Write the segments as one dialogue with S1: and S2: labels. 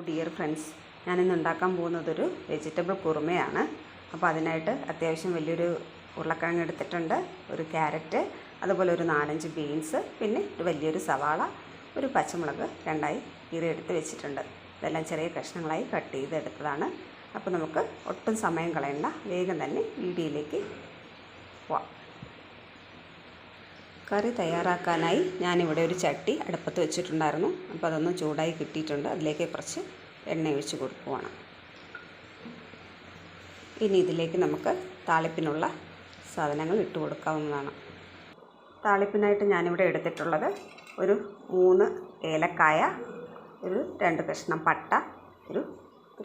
S1: Dear friends ഞാനിന്ന് ഉണ്ടാക്കാൻ പോകുന്നതൊരു vegetable കുറുമയാണ്. അപ്പോൾ അതിനായിട്ട് അത്യാവശ്യം വലിയൊരു ഉരുളക്കിഴങ്ങ് എടുത്തിട്ടുണ്ട്. ഒരു ക്യാരറ്റ് അതുപോലെ ഒരു നാലഞ്ച് ബീൻസ് പിന്നെ ഒരു വലിയൊരു സവാള ഒരു പച്ചമുളക് രണ്ടായി കീറി എടുത്ത് വെച്ചിട്ടുണ്ട്. ഇതെല്ലാം ചെറിയ കഷ്ണങ്ങളായി കട്ട് ചെയ്തെടുത്തതാണ്. അപ്പോൾ നമുക്ക് ഒട്ടും സമയം കളയണ്ട. വേഗം തന്നെ വീഡിയോയിലേക്ക് പോവാം. കറി തയ്യാറാക്കാനായി ഞാനിവിടെ ഒരു ചട്ടി അടുപ്പത്ത് വെച്ചിട്ടുണ്ടായിരുന്നു. അപ്പോൾ അതൊന്ന് ചൂടായി കിട്ടിയിട്ടുണ്ട്. അതിലേക്ക് കുറച്ച് എണ്ണ ഒഴിച്ച് കൊടുക്കുവാണ്. ഇനി ഇതിലേക്ക് നമുക്ക് താളിപ്പിനുള്ള സാധനങ്ങൾ ഇട്ട് കൊടുക്കാവുന്നതാണ്. താളിപ്പിനായിട്ട് ഞാനിവിടെ എടുത്തിട്ടുള്ളത് ഒരു മൂന്ന് ഏലക്കായ ഒരു രണ്ട് കഷ്ണം പട്ട ഒരു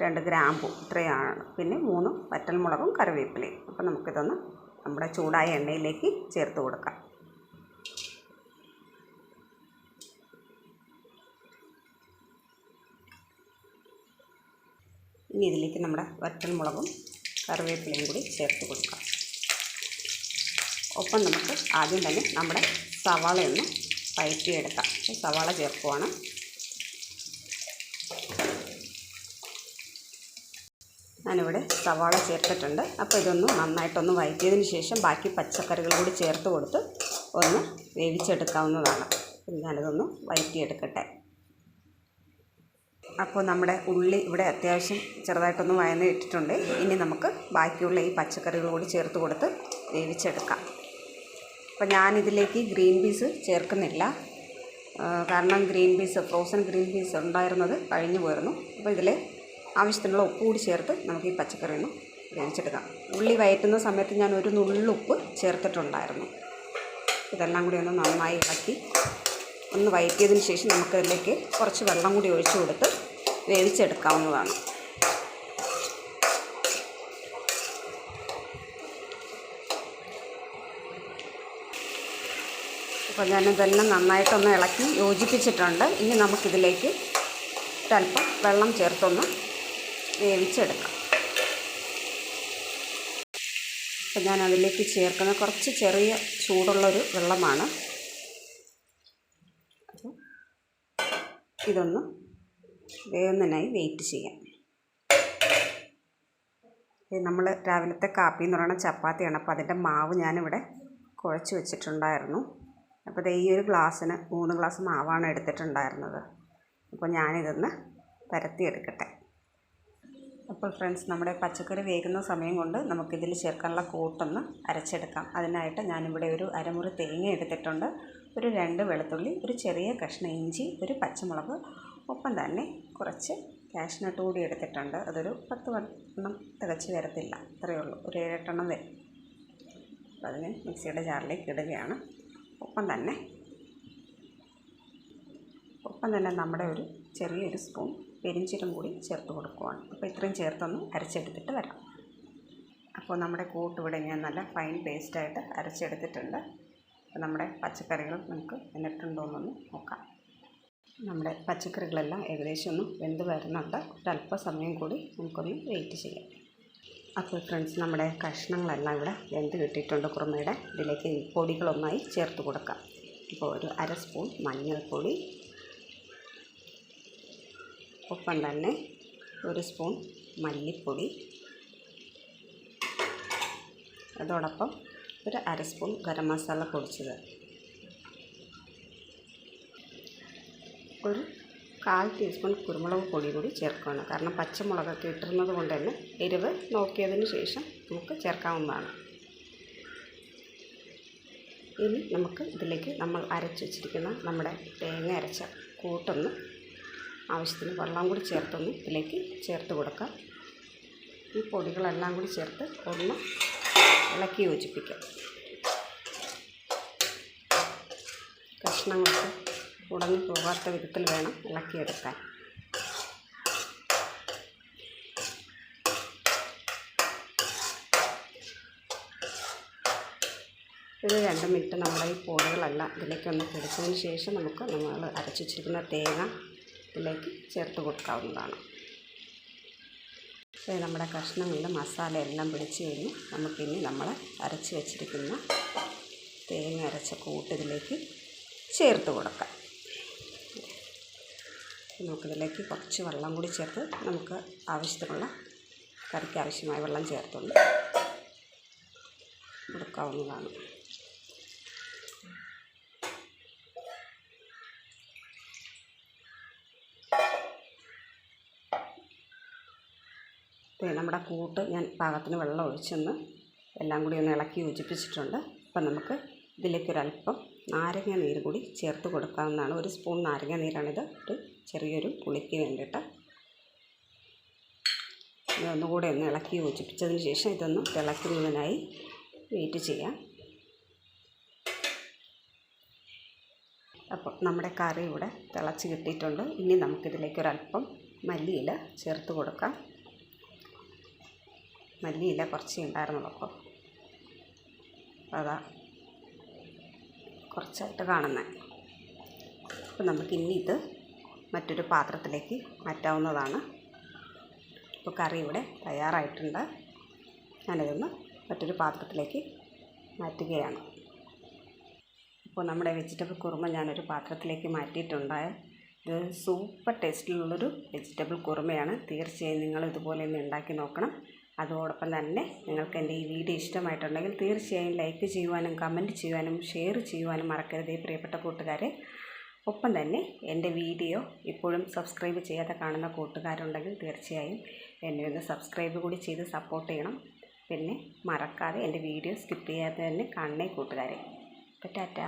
S1: രണ്ട് ഗ്രാമ്പു ഇത്രയാണ്. പിന്നെ മൂന്ന് വറ്റൽമുളകും കറിവേപ്പിലയും. അപ്പോൾ നമുക്കിതൊന്ന് നമ്മുടെ ചൂടായ എണ്ണയിലേക്ക് ചേർത്ത് കൊടുക്കാം. ഇനി ഇതിലേക്ക് നമ്മുടെ വറ്റൽമുളകും കറിവേപ്പിലയും കൂടി ചേർത്ത് കൊടുക്കാം. ഒപ്പം നമുക്ക് ആദ്യം തന്നെ നമ്മുടെ സവാളയൊന്ന് എടുക്കാം സവാള ചേർക്കുവാണ്. ഞാനിവിടെ സവാള ചേർത്തിട്ടുണ്ട്. അപ്പോൾ ഇതൊന്ന് നന്നായിട്ടൊന്ന് വഴറ്റിയതിന് ശേഷം ബാക്കി പച്ചക്കറികൾ കൂടി ചേർത്ത് കൊടുത്ത് ഒന്ന് വേവിച്ചെടുക്കാവുന്നതാണ്. ഞാനിതൊന്ന് വഴറ്റിയെടുക്കട്ടെ. അപ്പോൾ നമ്മുടെ ഉള്ളി ഇവിടെ അത്യാവശ്യം ചെറുതായിട്ടൊന്ന് വയന്ന് ഇട്ടിട്ടുണ്ട്. ഇനി നമുക്ക് ബാക്കിയുള്ള ഈ പച്ചക്കറികൾ കൂടി ചേർത്ത് കൊടുത്ത് വേവിച്ചെടുക്കാം. അപ്പോൾ ഞാനിതിലേക്ക് ഗ്രീൻ പീസ് ചേർക്കുന്നില്ല. കാരണം green peas frozen green peas ഉണ്ടായിരുന്നത് കഴിഞ്ഞു പോയിരുന്നു. അപ്പോൾ ഇതിൽ ആവശ്യത്തിനുള്ള ഉപ്പ് കൂടി ചേർത്ത് നമുക്ക് ഈ പച്ചക്കറി ഒന്ന് വേവിച്ചെടുക്കാം. ഉള്ളി വയറ്റുന്ന സമയത്ത് ഞാൻ ഒരു നുള്ളുപ്പ് ചേർത്തിട്ടുണ്ടായിരുന്നു. ഇതെല്ലാം കൂടി ഒന്ന് നന്നായി ഇളക്കി ഒന്ന് വയറ്റിയതിന് ശേഷം നമുക്കതിലേക്ക് കുറച്ച് വെള്ളം കൂടി ഒഴിച്ചു കൊടുത്ത് വേവിച്ചെടുക്കാവുന്നതാണ്. അപ്പോൾ ഞാനിതെല്ലാം നന്നായിട്ടൊന്ന് ഇളക്കി യോജിപ്പിച്ചിട്ടുണ്ട്. ഇനി നമുക്കിതിലേക്ക് ഒരല്പം വെള്ളം ചേർത്തൊന്ന് വേവിച്ചെടുക്കാം. അപ്പോൾ ഞാൻ അതിലേക്ക് ചേർക്കുന്ന കുറച്ച് ചെറിയ ചൂടുള്ളൊരു വെള്ളമാണ്. ഇതൊന്ന് വേവുന്നതിനായി വെയിറ്റ് ചെയ്യാം. നമ്മൾ രാവിലത്തെ കാപ്പി എന്ന് പറയുന്ന ചപ്പാത്തിയാണ്. അപ്പോൾ അതിന്റെ മാവ് ഞാനിവിടെ കുഴച്ച് വെച്ചിട്ടുണ്ടായിരുന്നു. അപ്പോൾ ദേ ഈ ഒരു ഗ്ലാസ്സിന് മൂന്ന് ഗ്ലാസ് മാവാണ് എടുത്തിട്ടുണ്ടായിരുന്നത്. അപ്പോൾ ഞാനിതൊന്ന് പരത്തിയെടുക്കട്ടെ. അപ്പോൾ ഫ്രണ്ട്സ് നമ്മുടെ പച്ചക്കറി വേകുന്ന സമയം കൊണ്ട് നമുക്കിതിൽ ചേർക്കാനുള്ള കൂട്ടൊന്ന് അരച്ചെടുക്കാം. അതിനായിട്ട് ഞാനിവിടെ ഒരു അരമുറി തേങ്ങ എടുത്തിട്ടുണ്ട്. ഒരു രണ്ട് വെളുത്തുള്ളി ഒരു ചെറിയ കഷ്ണ ഇഞ്ചി ഒരു പച്ചമുളക് ഒപ്പം തന്നെ കുറച്ച് കാഷ്നട്ട് കൂടി എടുത്തിട്ടുണ്ട്. അതൊരു പത്ത് എണ്ണം തികച്ച് വരത്തില്ല. അത്രയേ ഉള്ളൂ. ഒരു ഏഴെട്ടെണ്ണം വരും. അപ്പോൾ അതിന് മിക്സിയുടെ ജാറിലേക്ക് ഇടുകയാണ്. ഒപ്പം തന്നെ ഒപ്പം തന്നെ നമ്മുടെ ഒരു ചെറിയൊരു സ്പൂൺ പെരിഞ്ചീരം കൂടി ചേർത്ത് കൊടുക്കുവാണ്. അപ്പോൾ ഇത്രയും ചേർത്തൊന്ന് അരച്ചെടുത്തിട്ട് വരാം. അപ്പോൾ നമ്മുടെ കൂട്ട് ഇവിടെ ഞാൻ നല്ല ഫൈൻ പേസ്റ്റായിട്ട് അരച്ചെടുത്തിട്ടുണ്ട്. അപ്പോൾ നമ്മുടെ പച്ചക്കറികൾ നമുക്ക് എന്നിട്ടുണ്ടോ എന്നൊന്ന് നോക്കാം. നമ്മുടെ പച്ചക്കറികളെല്ലാം ഏകദേശം ഒന്ന് വെന്ത് വരുന്നുണ്ട്. ഒരല്പസമയം കൂടി നമുക്കൊന്ന് വെയിറ്റ് ചെയ്യാം. അപ്പോൾ ഫ്രണ്ട്സ് നമ്മുടെ കഷ്ണങ്ങളെല്ലാം ഇവിടെ വെന്ത് കിട്ടിയിട്ടുണ്ട് കുറുമയുടെ. ഇതിലേക്ക് പൊടികളൊന്നായി ചേർത്ത് കൊടുക്കാം. ഇപ്പോൾ ഒരു അര സ്പൂൺ മഞ്ഞൾപ്പൊടി. ഒപ്പം തന്നെ ഒരു സ്പൂൺ മല്ലിപ്പൊടി. അതോടൊപ്പം ഒരു അര സ്പൂൺ ഗരം മസാല പൊടിച്ചത്. ഒരു കാൽ ടീസ്പൂൺ കുരുമുളക് പൊടി കൂടി ചേർക്കുകയാണ്. കാരണം പച്ചമുളകൊക്കെ ഇട്ടിരുന്നത് കൊണ്ട് തന്നെ എരിവ് നോക്കിയതിന് ശേഷം നമുക്ക് ചേർക്കാവുന്നതാണ്. ഇനി നമുക്ക് ഇതിലേക്ക് നമ്മൾ അരച്ച് വെച്ചിരിക്കുന്ന നമ്മുടെ തേങ്ങ അരച്ച കൂട്ടൊന്ന് ആവശ്യത്തിന് വെള്ളം കൂടി ചേർത്തൊന്ന് ഇതിലേക്ക് ചേർത്ത് കൊടുക്കാം. ഈ പൊടികളെല്ലാം കൂടി ചേർത്ത് ഒന്ന് ഇളക്കി യോജിപ്പിക്കാം. കഷ്ണങ്ങൾക്ക് ഉടഞ്ഞു പോകാത്ത വിധത്തിൽ വേണം ഇളക്കിയെടുക്കാൻ. ഒരു രണ്ട് മിനിറ്റ് നമ്മുടെ ഈ പൊടികളെല്ലാം ഇതിലേക്കൊന്ന് കൊടുത്തതിന് ശേഷം നമുക്ക് നമ്മൾ അരച്ചു വെച്ചിരിക്കുന്ന തേങ്ങ ഇതിലേക്ക് ചേർത്ത് കൊടുക്കാവുന്നതാണ്. നമ്മുടെ കഷ്ണങ്ങളിൽ മസാല എല്ലാം പിടിച്ച് കഴിഞ്ഞ് നമുക്കിനി നമ്മൾ അരച്ച് വെച്ചിരിക്കുന്ന തേങ്ങ അരച്ച കൂട്ടിതിലേക്ക് ചേർത്ത് കൊടുക്കാം. നമുക്കിതിലേക്ക് കുറച്ച് വെള്ളം കൂടി ചേർത്ത് നമുക്ക് ആവശ്യത്തിനുള്ള കറിക്ക് ആവശ്യമായ വെള്ളം ചേർത്തുണ്ട്. കൊടുക്കാവുന്നതാണ് നമ്മുടെ കൂട്ട് ഞാൻ പാകത്തിന് വെള്ളം ഒഴിച്ചൊന്ന് എല്ലാം കൂടി ഒന്ന് ഇളക്കി യോജിപ്പിച്ചിട്ടുണ്ട്. അപ്പം നമുക്ക് ഇതിലേക്ക് ഒരല്പം നാരങ്ങ നീര് കൂടി ചേർത്ത് കൊടുക്കാവുന്നതാണ്. ഒരു സ്പൂൺ നാരങ്ങ നീരാണിത്. ഒരു ചെറിയൊരു പുളിക്ക് വേണ്ടിയിട്ട് ഇതൊന്നുകൂടെ ഒന്ന് ഇളക്കി യോജിപ്പിച്ചതിന് ശേഷം ഇതൊന്ന് തിളക്കുന്നതിനായി വെയിറ്റ് ചെയ്യാം. അപ്പോൾ നമ്മുടെ കറി ഇവിടെ തിളച്ച് കിട്ടിയിട്ടുണ്ട്. ഇനി നമുക്കിതിലേക്ക് ഒരല്പം മല്ലിയില ചേർത്ത് കൊടുക്കാം. മല്ലിയില കുറച്ച് ഉണ്ടായിരുന്നുള്ളൂ അപ്പോൾ അതാ കുറച്ചായിട്ട് കാണുന്നത്. അപ്പോൾ നമുക്കിനി ഇത് മറ്റൊരു പാത്രത്തിലേക്ക് മാറ്റാവുന്നതാണ്. ഇപ്പോൾ കറി ഇവിടെ തയ്യാറായിട്ടുണ്ട്. ഞാനിതൊന്ന് മറ്റൊരു പാത്രത്തിലേക്ക് മാറ്റുകയാണ്. അപ്പോൾ നമ്മുടെ വെജിറ്റബിൾ കുറുമ ഞാനൊരു പാത്രത്തിലേക്ക് മാറ്റിയിട്ടുണ്ട്. ഇത് സൂപ്പർ ടേസ്റ്റിലുള്ളൊരു വെജിറ്റബിൾ കുറുമയാണ്. തീർച്ചയായും നിങ്ങൾ ഇതുപോലെ ഒന്ന് ഉണ്ടാക്കി നോക്കണം. അതോടൊപ്പം തന്നെ നിങ്ങൾക്ക് എന്റെ ഈ വീഡിയോ ഇഷ്ടമായിട്ടുണ്ടെങ്കിൽ തീർച്ചയായും ലൈക്ക് ചെയ്യുവാനും കമന്റ് ചെയ്യുവാനും ഷെയർ ചെയ്യുവാനും മറക്കരുത്. പ്രിയപ്പെട്ട കൂട്ടുകാരെ ഒപ്പം തന്നെ എന്റെ വീഡിയോ ഇപ്പോഴും സബ്സ്ക്രൈബ് ചെയ്യാതെ കാണുന്ന കൂട്ടുകാരുണ്ടെങ്കിൽ തീർച്ചയായും എന്നെ ഒന്ന് സബ്സ്ക്രൈബ് കൂടി ചെയ്ത് സപ്പോർട്ട് ചെയ്യണം. പിന്നെ മറക്കാതെ എന്റെ വീഡിയോ സ്കിപ്പ് ചെയ്യാതെ തന്നെ കാണണേ കൂട്ടുകാരെ. അപ്പം ടാറ്റ.